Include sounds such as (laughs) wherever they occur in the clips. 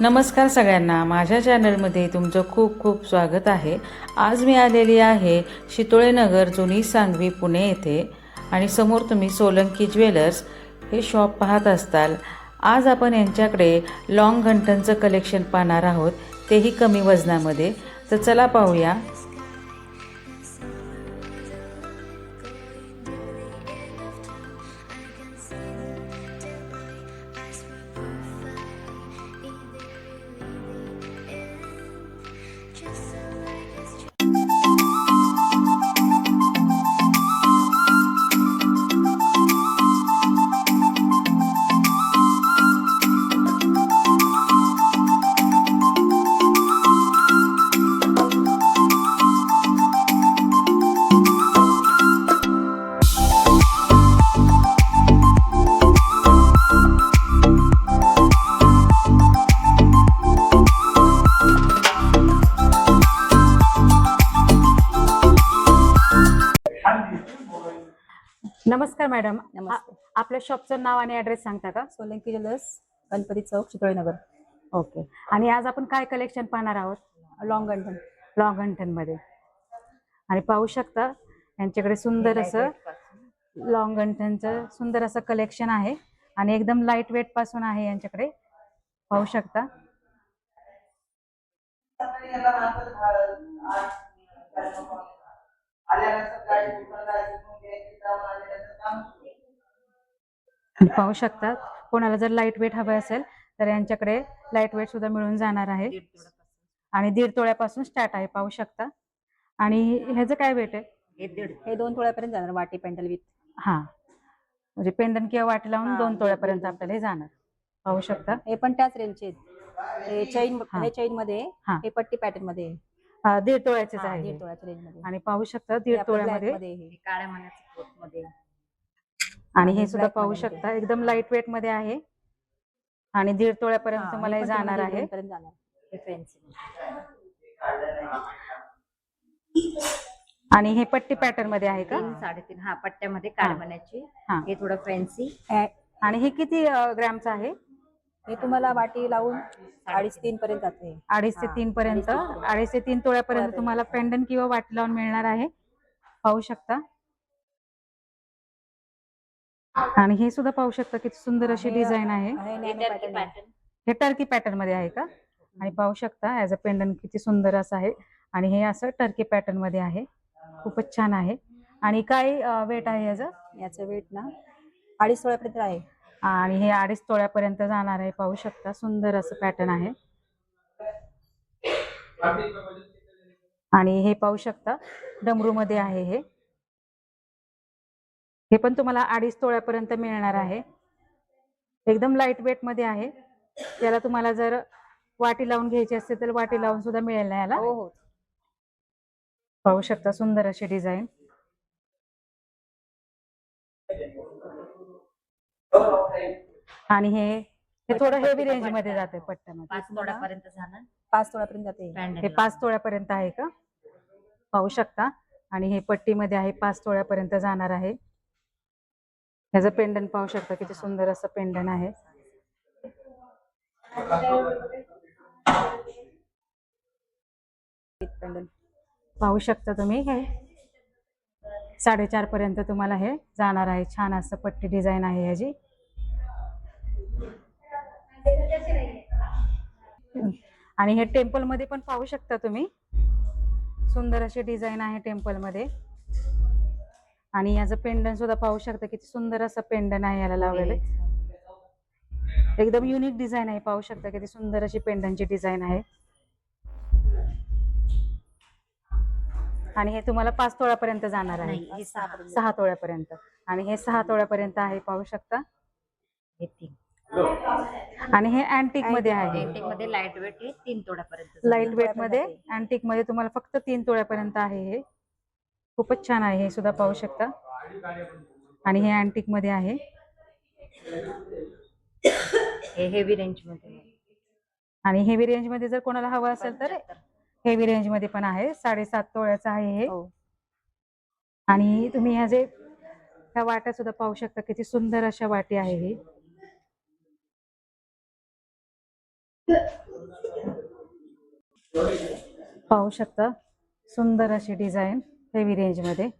नमस्कार सगळ्यांना. माझ्या चॅनलमध्ये तुमचं खूप खूप स्वागत आहे. आज मी आलेली आहे शितोळेनगर जुनी सांगवी पुणे येथे. आणि समोर तुम्ही सोलंकी ज्वेलर्स हे शॉप पाहत असताल. आज आपण यांच्याकडे लॉंग घंटनचं कलेक्शन पाहणार आहोत. तेही कमी वजनामध्ये. तर चला पाहूया. नमस्कार मॅडम. नमस्ते. आपल्या शॉपचं नाव आणि ॲड्रेस सांगता का? Solanki jewellers Ganpati Chowk Chitalenagar okay. आणि आज आपण काय कलेक्शन पाहणार आहोत? लॉंग गंठन लॉंगमध्ये. आणि पाहू शकता यांच्याकडे सुंदर असं लॉंग गंठनचं सुंदर असं कलेक्शन आहे. आणि एकदम लाइट वेटपासून आहे यांच्याकडे. पाहू शकता. (laughs) पाहू शकता कोणाला जर लाइट वेट हवं असेल तर यांच्याकडे लाइट वेट सुद्धा मिळून जाणार आहे आणि दीड तोळ्यापासून स्टार्ट आहे पाहू शकता आणि ह्याचं काय वेट आहे हे दोन तोळ्यापर्यंत जाणार वाटी पेंडल विथ हा म्हणजे पेंडन किंवा वाटी लावून दोन तोळ्यापर्यंत. आपल्याला हे जाणार पाहू शकता हे पण त्याच रेंजचे हे चैन हा. चैनमध्ये आहे. हा. पट्टी पॅटर्नमध्ये आहे. हा, दीड तोळ्याचेच हा, आहे दीड. तोळ्याच्या रेंजमध्ये आणि पाहू शकता दीड तोळ्यामध्ये. काळ्या आणि हे सुद्धा पाहू शकता एकदम लाइट वेटमध्ये आहे. आणि दीड तोळ्यापर्यंत तुम्हाला हे जाणार आहे. आणि हे पट्टी पॅटर्नमध्ये आहे का? तीन साडेतीन हा पट्ट्यामध्ये काळ्या मण्याची हा. थोडं फॅन्सी आणि हे किती ग्रॅमचं आहे? हे तुम्हाला वाटी लावून अडीच तीन पर्यंत जाते. अडीच ते तीन पर्यंत. अडीच ते तीन. तोळ्यापर्यंत. तुम्हाला पेंडन किंवा वाटी लावून मिळणार आहे. पाहू शकता. आणि हे सुद्धा पाहू शकता किती सुंदर अशी डिझाईन आहे. हे टर्की पॅटर्नमध्ये आहे का? आणि पाहू शकता ॲज अ पेंडन किती सुंदर असं आहे. आणि हे असं टर्की पॅटर्नमध्ये आहे. खूपच छान आहे. आणि काय वेट आहे याचं? याचं वेट ना अडीच तोळ्यापर्यंत आहे. आणि हे अडीच तोळ्यापर्यंत जाणार आहे. पाहू शकता सुंदर असं पॅटर्न आहे. आणि हे पाहू शकता डमरू मध्ये आहे हे. हे पण तुम्हाला अडीच तोळ्यापर्यंत मिळणार आहे. एकदम लाइट वेटमध्ये आहे. त्याला तुम्हाला जर वाटी लावून घ्यायची असेल तर वाटी लावून सुद्धा मिळेल ना याला? हो हो. पाहू शकता सुंदर अशी डिझाईन आणि हे हे थोडं हेवी रेंजमध्ये जाते पट्ट्यामध्ये. पाच तोड्यापर्यंत जाणार? पाच तोळ्यापर्यंत जाते. हे पाच तोळ्यापर्यंत आहे का? पाहू शकता. आणि हे पट्टीमध्ये आहे पाच तोळ्यापर्यंत जाणार आहे. ह्याचं पेंडन पाहू शकता किती सुंदर असं पेंडन आहे. पाहू शकता तुम्ही हे. साडेचार पर्यंत तुम्हाला हे जाणार आहे. छान असं पट्टी डिझाईन आहे ह्याची. आणि हे टेम्पलमध्ये पण पाहू शकता तुम्ही. सुंदर अशी डिझाईन आहे टेम्पलमध्ये आणि याचं पेंडन सुद्धा पाहू शकता किती सुंदर असं पेंडन आहे याला लावलेलं. एकदम युनिक डिझाईन आहे पाहू शकता किती सुंदर अशी पेंडनची डिझाईन आहे. आणि हे तुम्हाला पाच तोळ्यापर्यंत जाणार आहे. नाही सहा पर्यंत. सहा तोळ्यापर्यंत. आणि हे सहा तोळ्यापर्यंत आहे पाहू शकता. हे तीन. आणि हे अँटिकमध्ये आहे. मध्ये लाइट वेट हे तीन तोड्यापर्यंत लाइट वेट तोळ्यापर्यंत मध्ये. अँटिकमध्ये तुम्हाला फक्त तीन तोळ्यापर्यंत आहे हे. खूपच छान आहे हे सुद्धा पाहू शकता. आणि हे अँटिकमध्ये आहे. हे हेवी रेंजमध्ये आणि हेवी रेंजमध्ये जर कोणाला हवं असेल तर हेवी रेंजमध्ये पण आहे. साडेसात तोळ्याचं आहे हे. हो. आणि तुम्ही ह्या जे ह्या वाट्या सुद्धा पाहू शकता किती सुंदर अशा वाटी आहे ही. पाहू शकता सुंदर अशी डिझाईन हेवी रेंजमध्ये.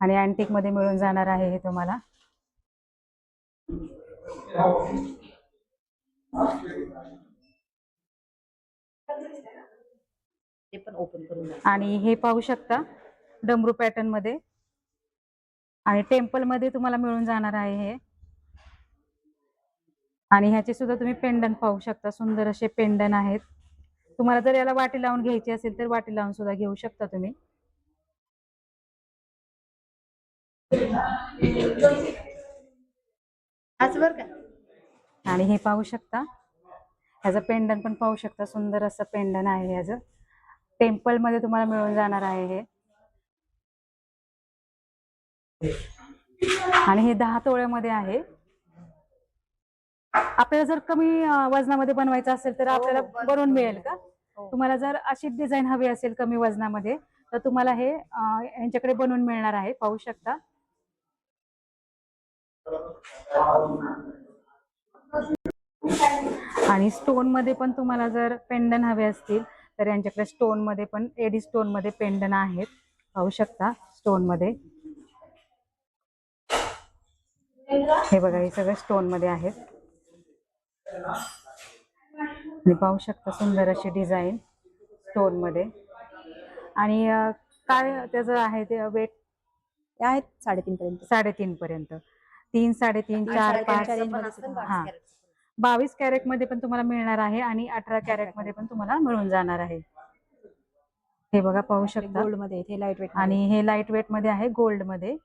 आणि अँटिकमध्ये मिळून जाणार आहे हे तुम्हाला. आणि हे पाहू शकता डमरू पॅटर्नमध्ये. आणि टेम्पलमध्ये तुम्हाला मिळून जाणार आहे हे. आणि ह्याचे सुद्धा तुम्ही पेंडन पाहू शकता सुंदर असे पेंडन आहेत. तुम्हाला जर याला वाटी लावून घ्यायची असेल तर वाटी लावून सुद्धा घेऊ शकता तुम्ही. बर का? आणि हे पाहू शकता. ह्याचं पेंडन पण पाहू शकता. सुंदर असं पेंडन आहे ह्याचं. टेम्पलमध्ये तुम्हाला मिळून जाणार आहे हे. आणि हे दहा तोळ्यामध्ये आहे. आपल्याला जर कमी वजनामध्ये बनवायचं असेल तर आपल्याला बनवून बनवून मिळेल का? हो. तुम्हाला जर अशी डिझाईन हवी असेल कमी वजनामध्ये तर तुम्हाला हे यांच्याकडे बनवून मिळणार आहे. पाहू शकता. आणि स्टोनमध्ये पण तुम्हाला जर पेंडन हवे असतील तर यांच्याकडे स्टोनमध्ये पण एडी स्टोनमध्ये पेंडन आहेत. पाहू शकता स्टोनमध्ये. हे बघा हे सगळं स्टोनमध्ये आहेत. पाहू शकता सुंदर अशी डिझाईन स्टोनमध्ये. आणि काय त्याचं आहे ते वेट आहेत साडेतीन पर्यंत. साडेतीन पर्यंत. तीन साडेतीन तीन, चार पाच. हा. बावीस कॅरेटमध्ये पण. तुम्हाला मिळणार आहे आणि अठरा कॅरेट. मध्ये पण तुम्हाला मिळून जाणार आहे. हे बघा पाहू शकता. गोल्डमध्ये हे लाइट वेट आणि हे लाइट वेटमध्ये आहे गोल्डमध्ये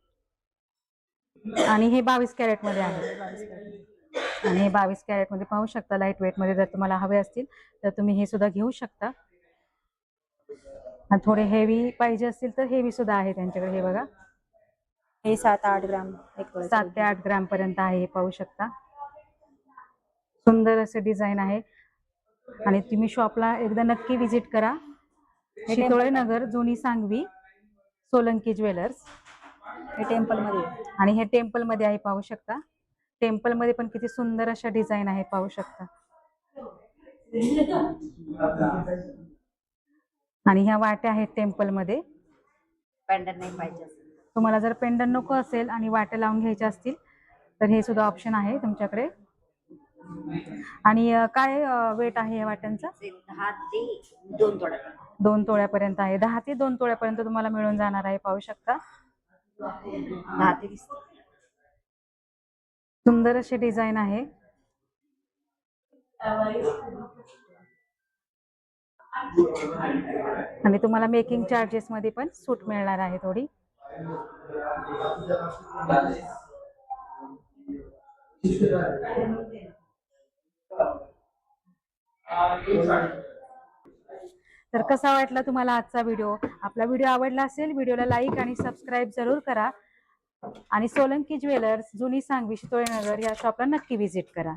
आणि हे बावीस कॅरेटमध्ये आहे. आणि हे बावीस कॅरेटमध्ये पाहू शकता लाइट वेटमध्ये जर तुम्हाला हवे असतील तर तुम्ही हे सुद्धा घेऊ शकता. थोडे हेवी पाहिजे असतील तर हेवी सुद्धा आहे त्यांच्याकडे हे बघा. हे सात आठ ग्राम एक. सात ते आठ ग्राम पर्यंत आहे हे पाहू शकता. सुंदर असं डिझाईन आहे. आणि तुम्ही शॉपला एकदा नक्की विजिट करा. शितोळे नगर जुनी सांगवी सोलंकी ज्वेलर्स. हे टेम्पलमध्ये. आणि हे टेम्पलमध्ये आहे पाहू शकता. टेम्पलमध्ये पण किती सुंदर अशा डिझाईन आहे पाहू शकता. आणि ह्या वाट्या आहेत टेम्पलमध्ये पॅन्डन नाही पाहिजे. तुम्हाला जर पेंडन नको असेल आणि वाट्या लावून घ्यायच्या असतील तर हे सुद्धा ऑप्शन आहे तुमच्याकडे. आणि काय वेट आहे या वाट्यांचा? ते दहा ते दोन तोळ्यापर्यंत आहे. दहा ते दोन तोळ्यापर्यंत तुम्हाला मिळून जाणार आहे पाहू शकता. दहा ते वीस. सुंदर अशी डिझाईन आहे. आणि तुम्हाला मेकिंग चार्जेस मध्ये पण सूट मिळणार आहे थोडी. तर कसा वाटला तुम्हाला आजचा व्हिडिओ आपला व्हिडिओ आवडला असेल व्हिडिओला लाईक आणि सबस्क्राईब जरूर करा. आणि सोलंकी ज्वेलर्स जुनी सांगवी शितोळेनगर या शॉपला नक्की व्हिजिट करा.